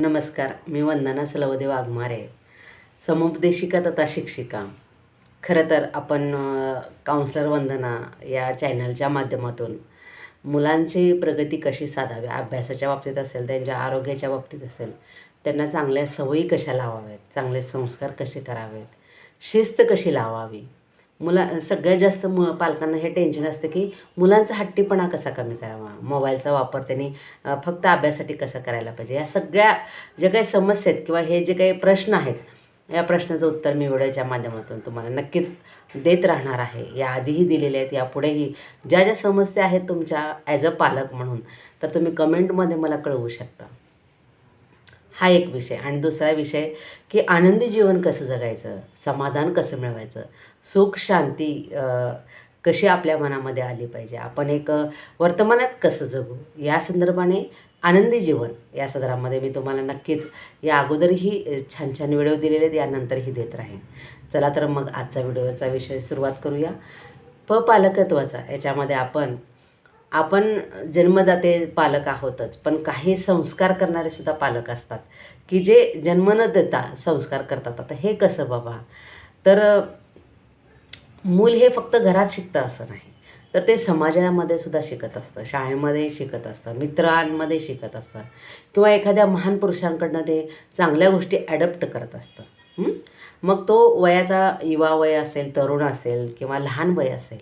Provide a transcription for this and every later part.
नमस्कार मी वंदना सलवदे वाघमारे. समुपदेशिका तथा शिक्षिका. खरं तर आपण काउन्सलर वंदना या चॅनलच्या माध्यमातून मुलांची प्रगती कशी साधावी अभ्यासाच्या बाबतीत असेल त्यांच्या आरोग्याच्या बाबतीत असेल त्यांना चांगल्या सवयी कशा लावाव्यात चांगले संस्कार कसे करावेत शिस्त कशी लावावी मुला सगळ्यात जास्त मु पालकांना हे टेन्शन असतं की मुलांचा हट्टीपणा कसा कमी करावा? मोबाईलचा वापर त्यांनी फक्त अभ्यासासाठी कसा करायला पाहिजे? या सगळ्या ज्या काही समस्या आहेत किंवा हे जे काही प्रश्न आहेत या प्रश्नाचं उत्तर मी व्हिडिओच्या माध्यमातून तुम्हाला नक्कीच देत राहणार आहे. या आधीही दिलेले आहेत यापुढेही. ज्या ज्या समस्या आहेत तुमच्या ॲज अ पालक म्हणून तर तुम्ही कमेंटमध्ये मला कळवू शकता. हा एक विषय. आणि दुसरा विषय की आनंदी जीवन कसं जगायचं? समाधान कसं मिळवायचं? सुख शांती कशी आपल्या मनामध्ये आली पाहिजे? आपण एक वर्तमानात कसं जगू? या संदर्भाने आनंदी जीवन या सदरामध्ये मी तुम्हाला नक्कीच या अगोदरही छान छान व्हिडिओ दिलेले आहेत यानंतरही देत राहीन. चला तर मग आजचा व्हिडिओचा विषय सुरुवात करूया. प पालकत्वाचा याच्यामध्ये आपण आपण जन्मदाते पालक आहोतच पण काही संस्कार करणारे सुद्धा पालक असतात. की जे जन्म न देता संस्कार करतात. आता हे कसं बाबा? तर मूल हे फक्त घरात शिकतं असं नाही. तर ते समाजामध्ये सुद्धा शिकत असतं. शाळेमध्ये शिकत असतं. मित्रांमध्ये शिकत असतं. किंवा एखाद्या महान पुरुषांकडनं ते चांगल्या गोष्टी ॲडप्ट करत असतं. मग तो वयाचा युवा वय असेल तरुण असेल किंवा लहान वय असेल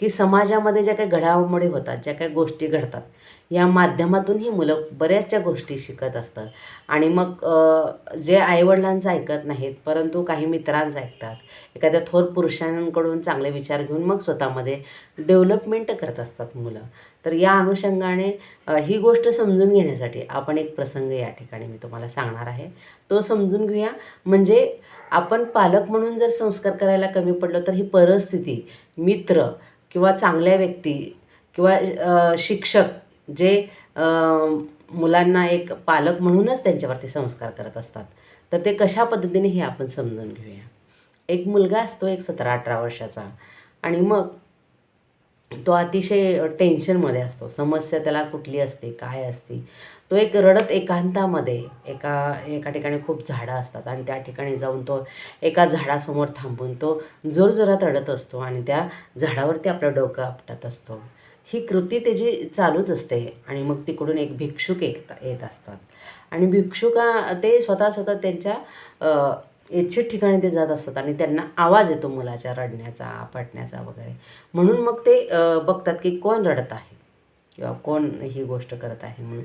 की समाजामध्ये ज्या काही घडामोडी होतात ज्या काही गोष्टी घडतात या माध्यमातून ही मुलं बऱ्याचशा गोष्टी शिकत असतात. आणि मग जे आईवडिलांचं ऐकत नाहीत परंतु काही मित्रांचं ऐकतात एखाद्या थोर पुरुषांकडून चांगले विचार घेऊन मग स्वतःमध्ये डेव्हलपमेंट करत असतात मुलं. तर या अनुषंगाने ही गोष्ट समजून घेण्यासाठी आपण एक प्रसंग या ठिकाणी मी तुम्हाला सांगणार आहे. तो समजून घेऊया. म्हणजे आपण पालक म्हणून जर संस्कार करायला कमी पडलो तर ही परिस्थिती मित्र किंवा चांगल्या व्यक्ती किंवा शिक्षक जे मुलांना एक पालक म्हणूनच त्यांच्यावरती संस्कार करत असतात. तर ते कशा पद्धतीने हे आपण समजून घेऊया? एक मुलगा असतो एक सतरा अठरा वर्षाचा आणि मग तो अतिशय टेन्शनमध्ये असतो. समस्या त्याला कुठली असते काय असते? तो एक रडत एकांतामध्ये एका एका ठिकाणी खूप झाडं असतात आणि त्या ठिकाणी जाऊन तो एका झाडासमोर थांबून तो जोरजोरात रडत असतो आणि त्या झाडावरती आपलं डोकं आपटत असतो. ही कृती त्याची चालूच असते आणि मग तिकडून एक भिक्षुक एक येत असतात. आणि भिक्षुका ते स्वतः स्वतः त्यांच्या इच्छित ठिकाणी ते जात असतात आणि त्यांना आवाज येतो मुलाच्या रडण्याचा आपटण्याचा वगैरे. म्हणून मग ते बघतात की कोण रडत आहे. किंवा कोण ही गोष्ट करत आहे म्हणून.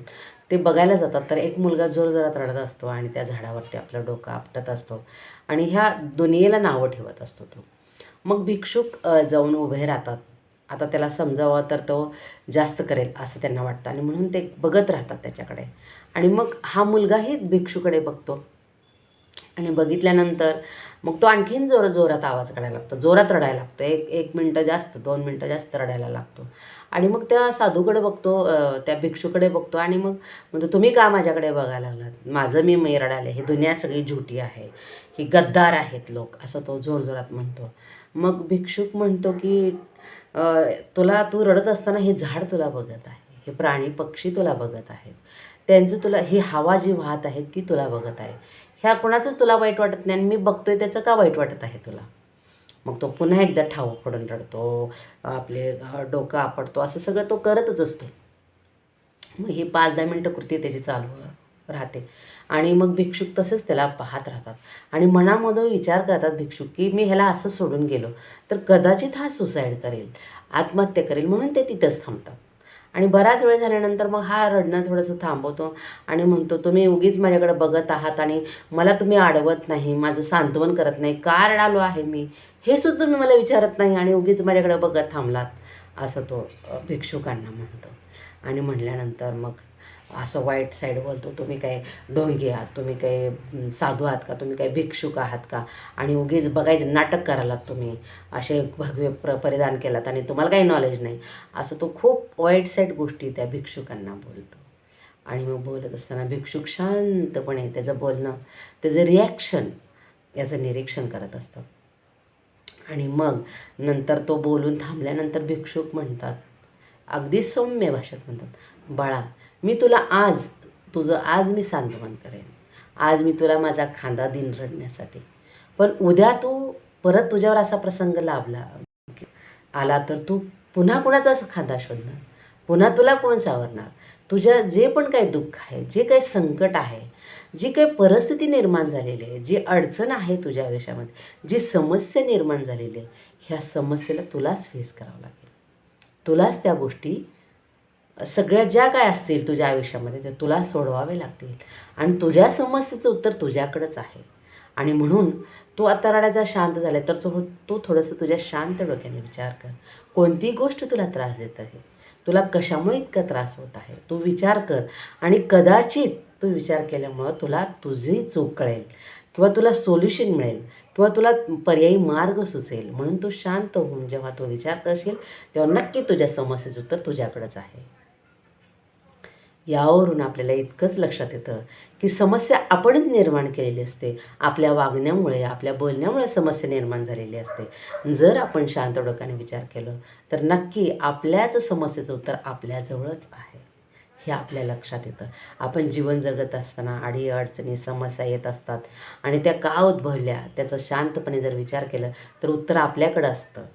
ते बघायला जातात. तर एक मुलगा जोरजोरात रडत असतो आणि त्या झाडावरती आपलं डोकं आपटत असतो आणि ह्या दुनियेला नावं ठेवत असतो तो. मग भिक्षुक जाऊन उभे राहतात. आता त्याला समजावं तर तो जास्त करेल असं त्यांना वाटतं आणि म्हणून ते बघत राहतात त्याच्याकडे. आणि मग हा मुलगाही भिक्षूकडे बघतो. आणि बघितल्यानंतर मग तो आणखीन जोर जोरात आवाज काढायला लागतो. जोरात रडायला लागतो. एक एक मिनटं जास्त दोन मिनटं जास्त रडायला लागतो. आणि मग त्या साधूकडे बघतो त्या भिक्षूकडे बघतो आणि मग म्हणतो तुम्ही का माझ्याकडे बघायला लागलात? माझं मी मी रडायला ही दुनिया सगळी झुटी आहे. ही गद्दार आहेत लोक. असं तो जोरजोरात म्हणतो. मग भिक्षूक म्हणतो की तुला तू रडत असताना हे झाड तुला बघत आहे. हे प्राणी पक्षी तुला बघत आहेत. त्यांचं तुला ही हवा जी वाहत आहे ती तुला बघत आहे. ह्या कोणाचंच तुला वाईट वाटत नाही आणि मी बघतोय त्याचं का वाईट वाटत आहे तुला? मग तो पुन्हा एकदा ठाव पडून रडतो आपले डोकं आपडतो असं सगळं तो करतच असतो. मग ही पाच दहा मिनटं कृती त्याची चालू राहते. आणि मग भिक्षुक तसंच त्याला पाहत राहतात. आणि मनामधून विचार करतात भिक्षुक की मी ह्याला असं सोडून गेलो तर कदाचित हा सुसाईड करेल आत्महत्या करेल म्हणून ते तिथंच थांबतात. आणि बराच वेळ झाल्यानंतर मग हा रडणं थोडंसं थांबवतो आणि म्हणतो तुम्ही उगीच माझ्याकडे बघत आहात आणि मला तुम्ही अडवत नाही माझं सांत्वन करत नाही का रडालो आहे मी? हे सुद्धा तुम्ही मला विचारत नाही आणि उगीच माझ्याकडे बघत थांबलात असं तो भिक्षुकांना म्हणतो. आणि म्हणल्यानंतर मग असं वाईट साईड बोलतो तुम्ही काय ढोंगी आहात? तुम्ही काय साधू आहात का? तुम्ही काय भिक्षुक आहात का? आणि उगीच बघायचं नाटक करायलात तुम्ही. असे भगवे प्र परिधान केलात आणि तुम्हाला काही नॉलेज नाही. असं तो खूप वाईट साईड गोष्टी त्या भिक्षुकांना बोलतो. आणि मग बोलत असताना भिक्षुक शांतपणे त्याचं बोलणं त्याचं रिॲक्शन याचं निरीक्षण करत असतं आणि मग नंतर तो बोलून थांबल्यानंतर भिक्षुक म्हणतात अगदी सौम्य भाषेत म्हणतात बाळा मी तुला आज तुझं आज मी सांत्वन करेन. आज मी तुला माझा खांदा दिन रडण्यासाठी. पण उद्या तू परत तुझ्यावर असा प्रसंग लाभला. आला तर तू पुन्हा कुणाचा खांदा शोधणार? पुन्हा तुला कोण सावरणार? तुझ्या जे पण काही दुःख आहे जे काही संकट आहे जी काही परिस्थिती निर्माण झालेली आहे जी अडचण आहे तुझ्या आयुष्यामध्ये जी समस्या निर्माण झालेली आहे ह्या समस्येला तुलाच फेस करावं लागेल. तुलाच त्या गोष्टी सगळ्या ज्या काय असतील तुझ्या आयुष्यामध्ये ते तुला सोडवावे लागतील. आणि तुझ्या समस्येचं उत्तर तुझ्याकडंच आहे. आणि म्हणून तू आता रडायचा शांत झाला तर तो तू थोडंसं तुझ्या शांत डोक्याने विचार कर. कोणती गोष्ट तुला त्रास देत आहे? तुला कशामुळे इतका त्रास होत आहे? तू विचार कर. आणि कदाचित तू विचार केल्यामुळं तुला तुझी चूक कळेल. किंवा तुला सोल्युशन मिळेल. किंवा तुला पर्यायी मार्ग सुचेल. म्हणून तू शांत होऊन जेव्हा तू विचार करशील तेव्हा नक्की तुझ्या समस्येचं उत्तर तुझ्याकडंच आहे. यावरून आपल्याला इतकंच लक्षात येतं की समस्या आपणच निर्माण केलेली असते. आपल्या वागण्यामुळे आपल्या बोलण्यामुळे समस्या निर्माण झालेली असते. जर आपण शांत डोक्याने विचार केलं तर नक्की आपल्याच समस्येचं उत्तर आपल्याजवळच आहे. हे आपल्या लक्षात येतं. आपण जीवन जगत असताना आडी अडचणी समस्या येत असतात आणि त्या का उद्भवल्या? त्याचा शांतपणे जर विचार केला तर उत्तर आपल्याकडं असतं.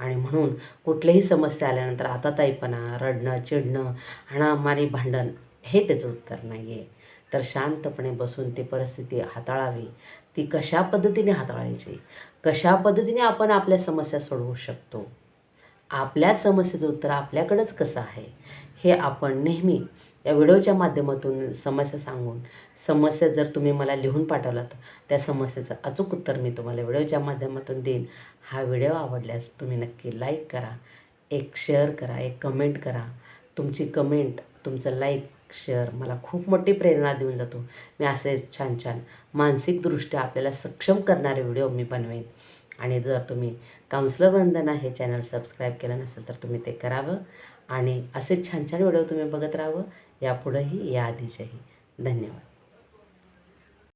आणि म्हणून कुठल्याही समस्या आल्यानंतर आताताईपणा रडणं चिडणं हाणामारी भांडण हे त्याचं उत्तर नाही आहे तर शांतपणे बसून ती परिस्थिती हाताळावी. ती कशा पद्धतीने हाताळायची? कशा पद्धतीने आपण आपल्या समस्या सोडवू शकतो? आपल्याच समस्येचं उत्तर आपल्याकडंच कसं आहे? हे आपण नेहमी या व्हिडिओच्या माध्यमातून समस्या सांगून समस्या जर तुम्ही मला लिहून पाठवलात त्या समस्येचं अचूक उत्तर मी तुम्हाला व्हिडिओच्या माध्यमातून देईन. हा व्हिडिओ आवडल्यास तुम्ही नक्की लाईक करा एक शेअर करा एक कमेंट करा. तुमची कमेंट तुमचं लाईक शेअर मला खूप मोठी प्रेरणा देऊन जातो. मी असे छान छान मानसिकदृष्ट्या आपल्याला सक्षम करणारे व्हिडिओ मी बनवेन. आणि जर तुम्ही काउन्सलर वंदना हे चॅनल सबस्क्राईब केलं नसेल तर तुम्ही ते करावं. आणि असे छान छान व्हिडिओ तुम्ही बघत राहावं. यापुढंही याआधीच्याही धन्यवाद.